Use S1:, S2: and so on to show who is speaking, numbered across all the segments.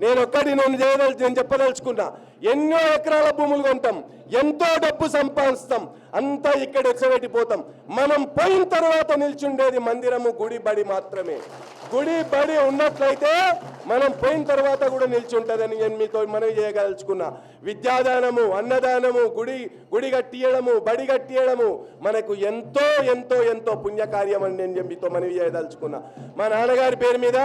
S1: నేను ఒక్కటి నేను చేయదలు నేను చెప్పదలుచుకున్నా. ఎన్నో ఎకరాల భూములు కొంటాం. ఎంతో డబ్బు సంపాదిస్తాం. అంతా ఇక్కడ ఎచ్చబెట్టిపోతాం మనం పోయిన తర్వాత నిల్చుండేది మందిరము గుడి బడి మాత్రమే. గుడి బడి ఉన్నట్లయితే మనం పోయిన తర్వాత కూడా నిలిచి ఉంటుందని నేను మీతో మనవి చేయగలుచుకున్నా విద్యాదానము అన్నదానము గుడి గుడి కట్టియడము బడి కట్టియడము మనకు ఎంతో ఎంతో ఎంతో పుణ్యకార్యం అని నేను మీతో మనవి చేయదలుచుకున్నా. మా నాన్నగారి పేరు మీద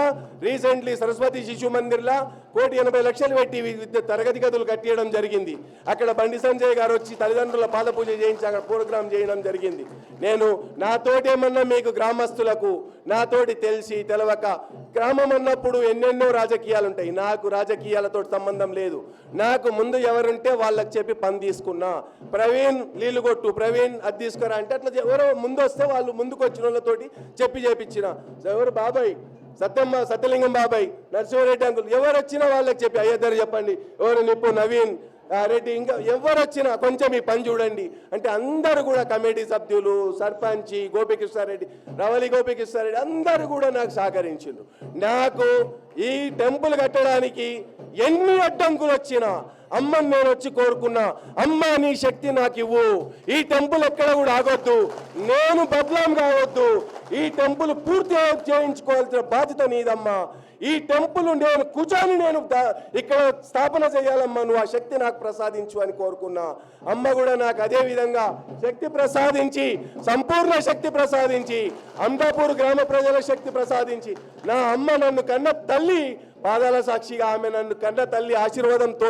S1: రీసెంట్లీ సరస్వతి శిశు మందిర్లా కోటి ఎనభై లక్షలు పెట్టి విద్య తరగతి గదులు కట్టియడం జరిగింది. అక్కడ బండి సంజయ్ గారు వచ్చి తల్లిదండ్రుల పాదపూజ చేయించి అక్కడ ప్రోగ్రాం చేయడం జరిగింది. నేను నాతోటేమన్నా మీకు గ్రామస్తులకు నాతోటి తెలిసి తెలవక గ్రామం అన్నప్పుడు ఎన్నెన్నో రాజకీయాలు ఉంటాయి నాకు రాజకీయాలతో సంబంధం లేదు. నాకు ముందు ఎవరుంటే వాళ్ళకి చెప్పి పని తీసుకున్నా. ప్రవీణ్ నీళ్ళు కొట్టు ప్రవీణ్ అది తీసుకురా అంటే అట్లా ఎవరో ముందు వస్తే వాళ్ళు ముందుకు వచ్చిన వాళ్ళతోటి చెప్పి చేపించిన ఎవరు బాబాయ్? సత్యమ్మ సత్యలింగం బాబాయ్ నరసింహారెడ్డి అంకుల్ ఎవరు వచ్చినా వాళ్ళకి చెప్పి అయ్యద్దరు చెప్పండి. ఎవరు నిప్పు నవీన్ రెడ్డి ఇంకా ఎవరు వచ్చినా కొంచెం ఈ పని చూడండి. అంటే అందరూ కూడా కమిటీ సభ్యులు సర్పంచి గోపికృష్ణారెడ్డి రవలి గోపికృష్ణారెడ్డి అందరూ కూడా నాకు సహకరించిండ్రు. నాకు ఈ టెంపుల్ కట్టడానికి ఎన్ని అడ్డంకులు వచ్చినా అమ్మని నేను వచ్చి కోరుకున్నా అమ్మ నీ శక్తి నాకు ఇవ్వు ఈ టెంపుల్ ఎక్కడ కూడా ఆగొద్దు. నేను బదలాం కావద్దు. ఈ టెంపుల్ పూర్తి చేయించుకోవాల్సిన బాధ్యత నీదమ్మా. ఈ టెంపుల్ నేను కూర్చొని నేను ఇక్కడ స్థాపన చేయాలమ్మా. నువ్వు ఆ శక్తి నాకు ప్రసాదించు అని కోరుకున్నా. అమ్మ కూడా నాకు అదే విధంగా శక్తి ప్రసాదించి సంపూర్ణ శక్తి ప్రసాదించి అంబాపూర్ గ్రామ ప్రజల శక్తి ప్రసాదించి నా అమ్మ నన్ను కన్న తల్లి పాదాల సాక్షిగా ఆమె నన్ను కన్న తల్లి ఆశీర్వాదంతో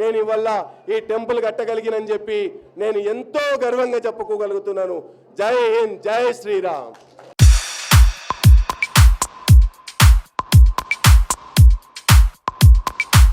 S1: నేను ఇవల్ల ఈ టెంపుల్ కట్టగలిగినని చెప్పి నేను ఎంతో గర్వంగా చెప్పుకోగలుగుతున్నాను. జై హింద్ జై శ్రీరామ్.